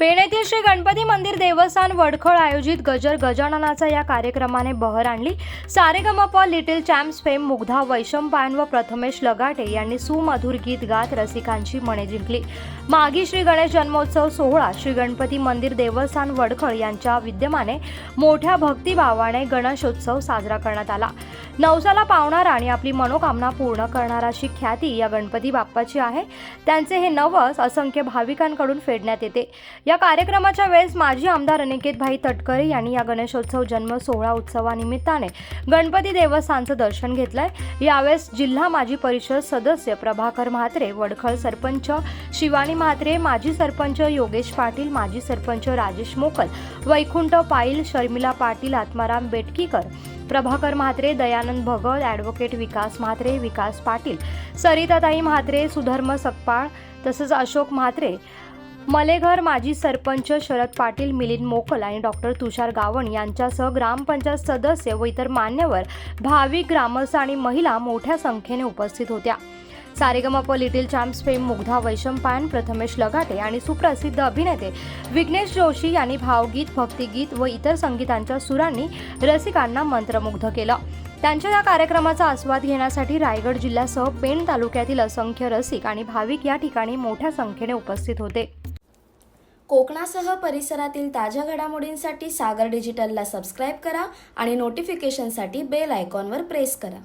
पेण येथील श्री गणपती मंदिर देवस्थान वडखळ आयोजित गजर गजाननाचा या कार्यक्रमाने बहर आणली. Saregamapa little champs fame Mugdha Vaishampayan व प्रथमेश लगाटे यांनी सुमधुर गीत गात रसिकांची मने जिंकली. मागी श्री गणेश जन्मोत्सव सोहळा श्री गणपती मंदिर देवस्थान वडखळ यांच्या विद्यमाने मोठ्या भक्तिभावाने गणेशोत्सव साजरा करण्यात आला. नवसाला पावणारा आणि आपली मनोकामना पूर्ण करणारा अशी ख्याती या गणपती बाप्पाची आहे. त्यांचे हे नवस असंख्य भाविकांकडून फेडण्यात येते. या कार्यक्रमाच्या वेळेस माजी आमदार अनिकेतभाई तटकरे यांनी या गणेशोत्सव जन्म सोहळा उत्सवानिमित्ताने गणपती देवस्थानचं दर्शन घेतलंय. यावेळेस जिल्हा माजी परिषद सदस्य प्रभाकर म्हात्रे वडखळ सरपंच शिवानी म्हात्रे माजी सरपंच योगेश पाटील माजी सरपंच राजेश मोकल वैकुंठ पाईल शर्मिला पाटील आत्माराम बेटकीकर प्रभाकर म्हात्रे दयानंद भगत ॲडव्होकेट विकास म्हात्रे विकास पाटील सरिताताई म्हात्रे सुधर्म सकपाळ तसंच अशोक म्हात्रे मलेघर माजी सरपंच शरद पाटील मिलिंद मोकल आणि डॉक्टर तुषार गावण यांच्यासह ग्रामपंचायत सदस्य व इतर मान्यवर भाविक ग्रामस्थ आणि महिला मोठ्या संख्येने उपस्थित होत्या. Saregamapa little champs fame Mugdha Vaishampayan Prathamesh Laghate आणि सुप्रसिद्ध अभिनेते विघ्नेश जोशी यांनी भावगीत भक्तिगीत व इतर संगीतांच्या सुरांनी रसिकांना मंत्रमुग्ध केलं. त्यांच्या या कार्यक्रमाचा आस्वाद घेण्यासाठी रायगड जिल्ह्यासह पेण तालुक्यातील असंख्य रसिक आणि भाविक या ठिकाणी मोठ्या संख्येने उपस्थित होते. कोकणासह परिसरातील ताज्या घडामोडींसाठी सागर डिजिटलला सबस्क्राईब करा आणि नोटिफिकेशनसाठी बेल आयकॉनवर प्रेस करा.